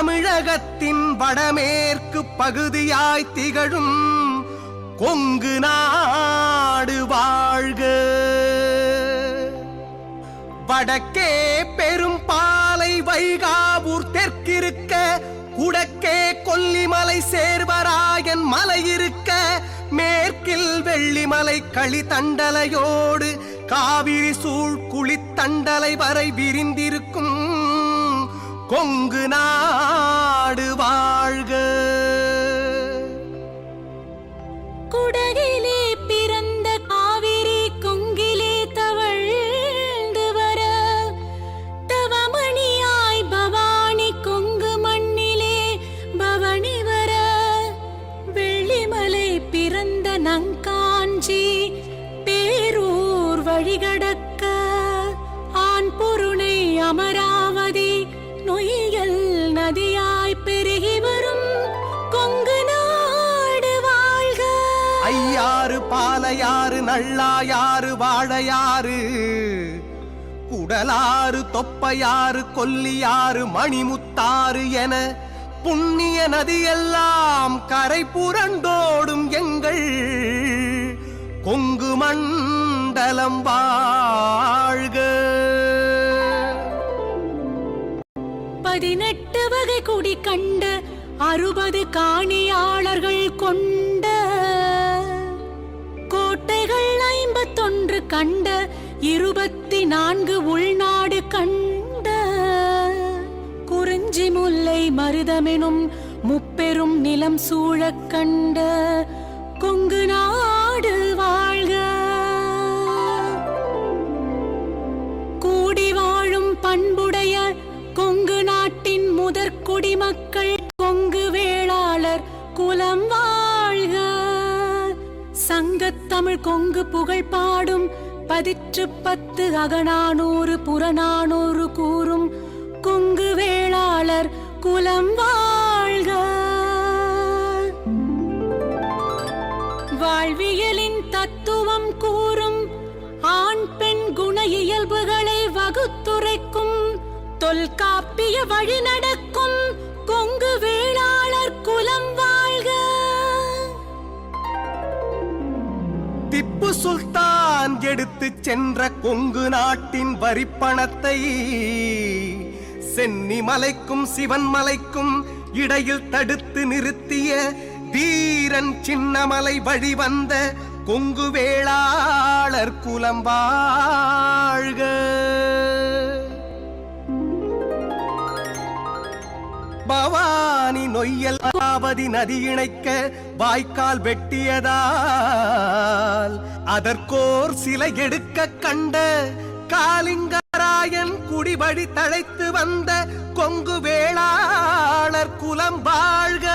தமிழகத்தின் வடமேற்கு பகுதியாய் திகழும் கொங்கு நாடு வாழ்க. வடக்கே பெரும் பாலை வைகாவூர் தெற்கிருக்க குடக்கே கொல்லிமலை சேர்வராயன் மலை இருக்க மேற்கில் வெள்ளிமலை களி தண்டலையோடு காவிரி சூழ் குளித்தண்டலை வரை விரிந்தி கொங்கு நாடு. ஐயாறு பாலையாறு நள்ளாயாறு வாழையாறு. குடலாறு தொப்பையாறு கொல்லியாறு மணிமுத்தாறு என புண்ணிய நதியெல்லாம் கரை புரண்டோடும் எங்கள் கொங்கு மண்டலம் வாழ்க. பதினெட்டு வகை குடி கண்டு அறுபது காணியாளர்கள் கொண்டு கோட்டைகள் ஐம்பத்தொன்று கண்ட இருபத்தி நான்கு உள்நாடு கண்ட. குறிஞ்சி முல்லை மருதமெனும் முப்பெரும் நிலம் சூழக் கண்ட. கொங்கு நாடு வாழ்க. கூடி வாழும் பண்புடைய கொங்கு நாட்டின் முதற் குடிமக்கள் கொங்கு வேளாளர் குலம் வா சங்கத்தமிழ் கொங்கு புகழ் பாடும். பதிற்று பத்து அகனானூறு புறநானூறு கூறும். கொங்கு வேளாளர் குலம் வாழ்க. வாழ்வியலின் தத்துவம் கூறும். ஆண் பெண் குண இயல்புகளை வகுத்துரைக்கும். தொல்காப்பிய வழி நடக்கும். கொங்கு வேளாளர் குலம் திப்பு சுல்தான் எடுத்துச் சென்ற கொங்கு நாட்டின் வரிப்பணத்தை. சென்னி மலைக்கும் சிவன் மலைக்கும் இடையில் தடுத்து நிறுத்திய தீரன் சின்னமலை வழி வந்த கொங்கு வேளாளர் குலம் வாழ்க. பவானி நொய்யல் ஆவதி நதி இணைக்க வாய்க்கால் வெட்டியதால் அதற்கோர் சிலை எடுக்க கண்ட காலிங்கராயன் குடிபடி தழைத்து வந்த கொங்கு வேளாளர் குலம் வாழ்க.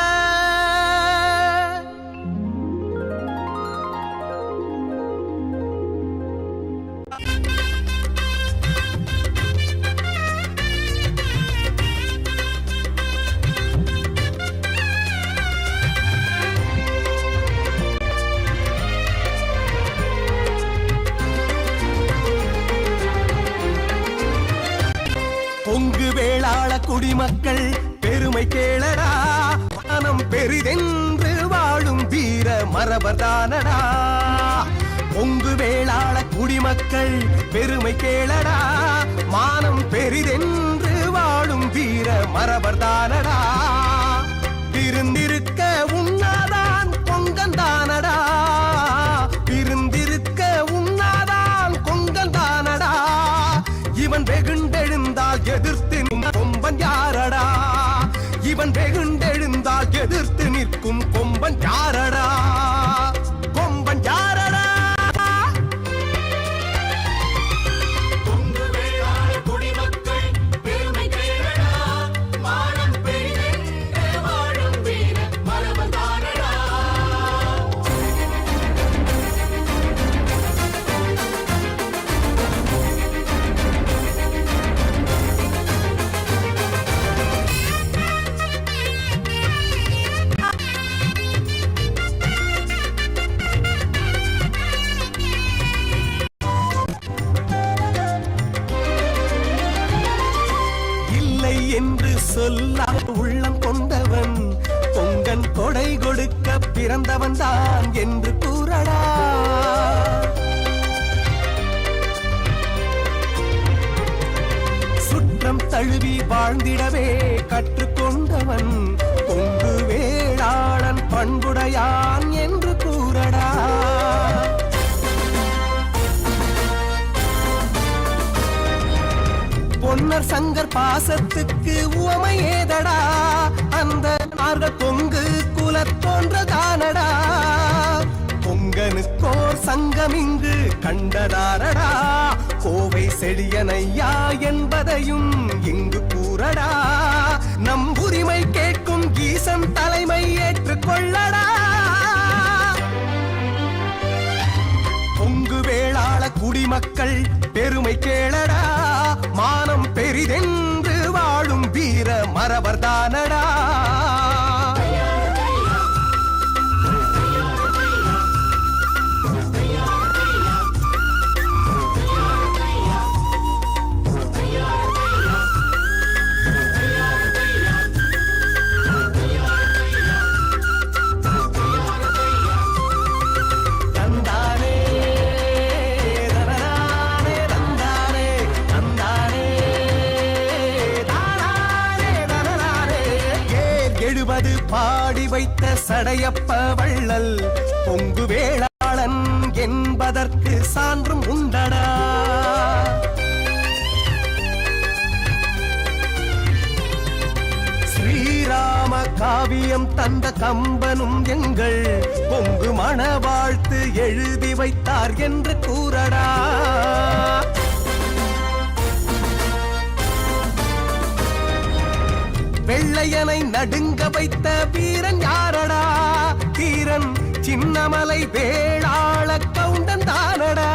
குடிமக்கள் பெருமை கேளடா. மனம் பெரிதென்று வாழும் வீர மரபர்தானடா. பொங்கு வேளாள குடிமக்கள் பெருமை கேளடா. மானம் பெரிதென்று வாழும் வீர மரபர்தானடா. திருந்திரு என்று சொல்ல உள்ளம் கொண்டவன் பொங்கன் கொடை கொடுக்க பிறந்தவன் தான் என்று கூறடா. சுற்றம் தழுவி வாழ்ந்திடவே கற்றுக்கொண்டவன் பொங்கு வேளாளன் பண்புடையான். பொன்னர் சங்கர் பாசத்துக்கு உவமை ஏதடா? அந்த நார்கள் பொங்கு குல தோன்றதானடா பொங்கனுக்கோர் சங்கம் இங்கு கண்டதாரடா? கோவை செழியனையா என்பதையும் இங்கு கூறடா? நம் உரிமை கேட்கும் கீசன் தலை மானம் வைத்த சடையப்ப வள்ளல் பொங்கு வேளாளன் என்பதற்கு சான்றும் உண்டடா. ஸ்ரீராம காவியம் தந்த கம்பனும் எங்கள் பொங்கு மண வாழ்த்து எழுதி வைத்தார் என்று கூறடா. உதயனை நடுங்க வைத்த வீரன் யாரடா? தீரன் சின்னமலை வேளாள கவுண்டன் தானடா?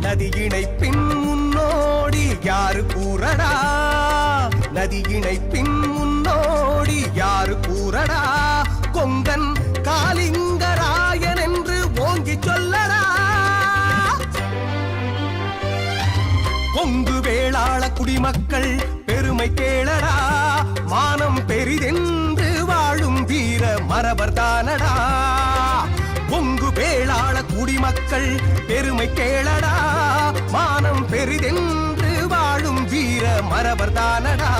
நதியினை பின் முன்னோடி யாரு கூறடா? நதியினை பின் முன்னோடி யாரு கூறடா? கொங்கன் காலிங்கராயன் என்று ஓங்கி சொல்லடா. கொங்கு வேளாள குடிமக்கள் பெருமை கேளடா. மானம் பெரிதென்று வாழும் வீர மரபர் தானடா. பொங்கு வேளாள குடிமக்கள் பெருமை கேளடா. மானம் பெரிதென்று வாழும் வீர மரபர் தானடா.